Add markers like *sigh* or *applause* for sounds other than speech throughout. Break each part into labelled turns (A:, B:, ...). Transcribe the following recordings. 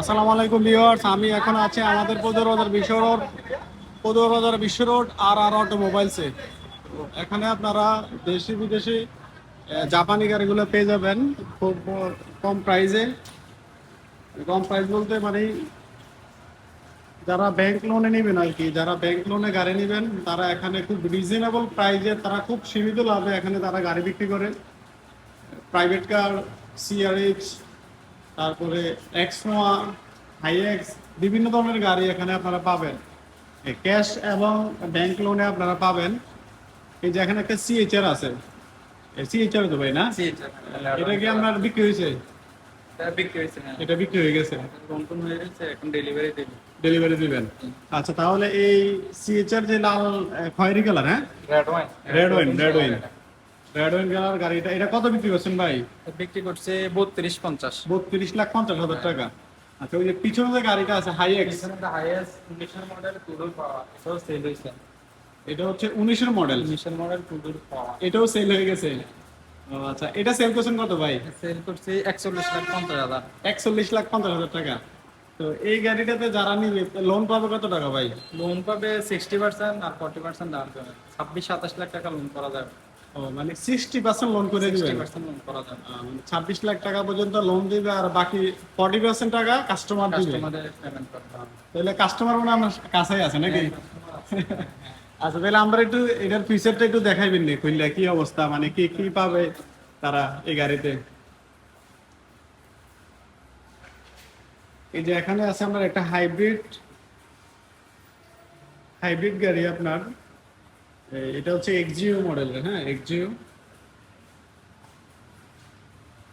A: আসসালামু আলাইকুম ভিউয়ার্স, আমি এখন আছি আমাদের পদর বাজার বিশ্ব রোড পদর বাজার বিশ্ব রোড আর আর অটোমোবাইলসে এখানে আপনারা দেশি বিদেশি জাপানি গাড়িগুলো পেয়ে যাবেন খুব কম প্রাইসে কম প্রাইস বলতে মানে যারা ব্যাংক লোনে নেবেন আর কি, যারা ব্যাংক লোনে গাড়ি নেবেন, তারা এখানে খুব রিজনেবল প্রাইসে তারা খুব সীমিত লাভে এখানে তারা গাড়ি বিক্রি করে। প্রাইভেট কার সিআরএক্স তারপরে এক্সনোয়া হাইএক্স বিভিন্ন ধরনের গাড়ি এখানে আপনারা পাবেন। ক্যাশ এবং ব্যাংক লোনে আপনারা পাবেন। এই যে এখানে একটা সিএইচআর আছে। সিএইচআর তো ভাই না? এটা কি আপনার বিক্রি হয়েছে?
B: হ্যাঁ।
A: এটা বিক্রি হয়ে গেছে।
B: হয়ে গেছে ডেলিভারি দেবে।
A: ডেলিভারি দিবেন। আচ্ছা তাহলে এই সিএইচআর যে লাল খয়েরি কালার হ্যাঁ?
B: Red wine
A: red wine red wine গাড়িটা এটা কত বিক্রি করছেন ভাই?
B: বিক্রি করছে বত্রিশ পঞ্চাশ।
A: বত্রিশ লাখ পঞ্চাশ হাজার টাকা। আচ্ছা ওই যে পিছনে যে গাড়িটা আছে
B: হাইয়েস্ট উনিশের মডেল টুডোর পাওয়া। এটাও সেল হয়েছে।
A: এটা হচ্ছে উনিশের মডেল
B: উনিশের মডেল টুডোর পাওয়া।
A: এটাও সেল হয়ে গেছে। ও আচ্ছা এটা সেল করছেন কত ভাই?
B: সেল করছে একচল্লিশ লাখ পঞ্চাশ হাজার।
A: একচল্লিশ লাখ পঞ্চাশ হাজার টাকা। তো এই গাড়িটাতে যারা নিবে লোন পাবে কত টাকা ভাই?
B: লোন পাবে সিক্সটি পার্সেন্ট আর ফর্টি পার্সেন্ট ডাউন পেমেন্ট ছাব্বিশ সাতাশ লাখ টাকা লোন করা যাবে।
A: মানে সিক্সটি পার্সেন্ট লোন করে
B: করা যাবে।
A: ছাব্বিশ লাখ টাকা পর্যন্ত লোন দিবে আর বাকি ফর্টি পার্সেন্ট টাকা কাস্টমার দিবে? তাহলে কাস্টমার মানে আমার কাছেই আছে নাকি? *laughs* আচ্ছা তাহলে আমরা একটু এটার ফিচারটা একটু দেখাইবেন নি খুললে কি অবস্থা? মানে কি কি পাবে তারা এই গাড়িতে? এই যে এখানে আছে আমার একটা হাইব্রিড হাইব্রিড গাড়ি আপনার। এটা হচ্ছে এক্সজিও মডেলের হ্যাঁ এক্সজিও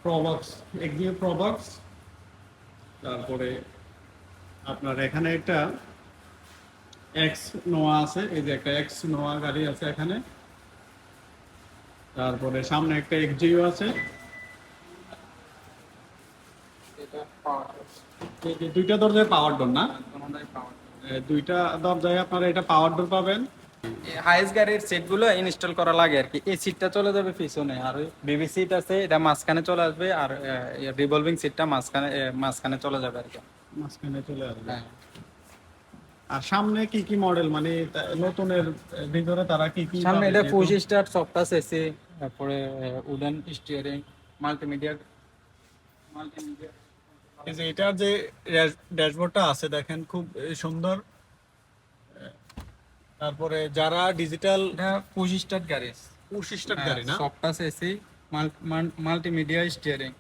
A: প্রবক্স এক্সজিও প্রবক্স তারপরে আপনার এখানে একটা এক্স নোয়া আছে এই যে একটা এক্স নোয়া গাড়ি আছে এখানে। তারপরে সামনে একটা এক্সজিও আছে।
B: এটা পাওয়ার
A: এই যে দুইটা দরজায় পাওয়ার ডোর না? দুইটা দরজায় আপনারা এটা পাওয়ার ডোর পাবেন।
B: হাইস্ট গাড়ির সিটগুলো ইনস্টল করা লাগে আর কি। এই সিটটা চলে যাবে পিছনে। আর বেবি সিট আছে এটা মাঝখানে চলে আসবে আর রিভলভিং সিটটা মাঝখানে মাঝখানে চলে যাবে আর কি।
A: মাঝখানে চলে আসবে।
B: হ্যাঁ।
A: আর সামনে কি কি মডেল মানে নতুনের ভিতরে তারা কি কি
B: সামনে এটা পুশ স্টার্ট সফটাস এসি তারপরে উডেন স্টিয়ারিং মাল্টিমিডিয়া মাল্টিমিডিয়া
A: এই যে এটার যে ড্যাশবোর্ডটা আছে দেখেন খুব সুন্দর। তারপরে যারা ডিজিটাল
B: এটা পুশ স্টার্ট গাড়ি।
A: পুশ স্টার্ট গাড়ি না?
B: সফটাস AC multimedia steering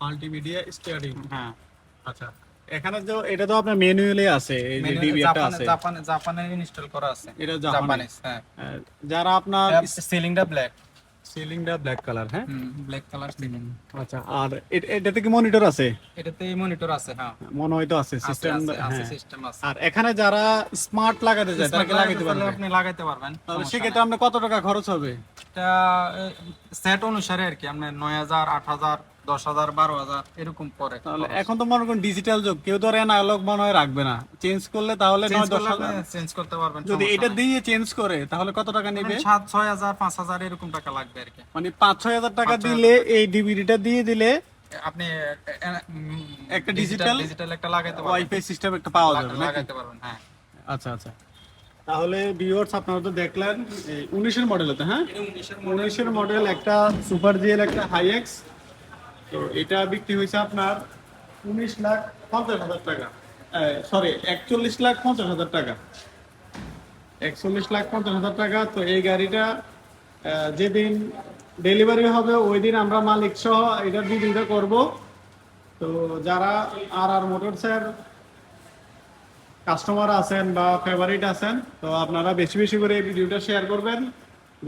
A: multimedia steering
B: হ্যাঁ।
A: আচ্ছা এখানে তো এটা তো আপনার ম্যানুয়ালি আছে এই যে ডিভিআরটা আছে।
B: জাপানে জাপানে ইনস্টল করা আছে।
A: এটা জাপানি।
B: জাপানিজ হ্যাঁ।
A: যারা আপনার
B: সিলিংটা ব্ল্যাক
A: সিলিংটা ব্ল্যাক কালার হ্যাঁ?
B: ব্ল্যাক কালার সিলিং
A: আচ্ছা আর এটাতে কি মনিটর আছে?
B: এটাতে মনিটর আছে হ্যাঁ।
A: মনে হয় তো আছে সিস্টেম
B: আছে সিস্টেম আছে
A: আর এখানে যারা স্মার্ট লাগাতে চায় তারা কি লাগাতে
B: লাগাতে
A: পারবে?
B: আপনি লাগাতে পারবেন
A: তাহলে সেক্ষেত্রে আপনার কত টাকা খরচ হবে?
B: এটা সেট অনুসারে আর কি আপনার নয় হাজার আট হাজার দশ হাজার বারো হাজার এরকম পরে।
A: তাহলে এখন তো মনে করুন ডিজিটাল যুগ কেউ তো অ্যানালগ মনে হয় রাখবে না। চেঞ্জ করলে তাহলে নয় দশ হাজার।
B: চেঞ্জ করতে পারবেন
A: যদি এটা দিয়ে চেঞ্জ করে তাহলে কত টাকা নেবে?
B: সাত ছয় হাজার পাঁচ হাজার এরকম টাকা লাগবে আর কি।
A: মানে পাঁচ ছয় হাজার টাকা দিলে এই ডিভিডিটা দিয়ে দিলে
B: আপনি
A: একটা digital
B: ডিজিটাল একটা লাগাইতে পারবেন।
A: ওয়াইফাই সিস্টেম একটা পাওয়া যাবে নাকি?
B: লাগাইতে পারবেন হ্যাঁ।
A: আচ্ছা আচ্ছা। তাহলে ভিউয়ার্স আপনারা তো দেখলেন উনিশের মডেল হ্যাঁ? উনিশের মডেল একটা সুপার জিএল একটা হাইএক্স তো এটা বিক্রি হয়েছে আপনার উনিশ লাখ পঞ্চাশ হাজার টাকা। সরি একচল্লিশ লাখ পঞ্চাশ হাজার টাকা। একচল্লিশ লাখ পঞ্চাশ হাজার টাকা, তো এই গাড়িটা যেদিন ডেলিভারি হবে ওই দিন আমরা মালিক সহ এটা ভিডিওটা করব। তো যারা আর আর মোটরসের কাস্টমার আছেন বা ফেভারিট আছেন, তো আপনারা বেশি বেশি করে এই ভিডিওটা শেয়ার করবেন,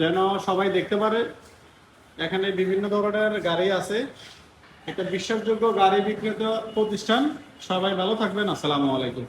A: যেন সবাই দেখতে পারে। এখানে বিভিন্ন ধরনের গাড়ি আছে। একটা বিশ্বাসযোগ্য গাড়ি বিক্রেতা প্রতিষ্ঠান। সবাই ভালো থাকবেন আসসালামু আলাইকুম।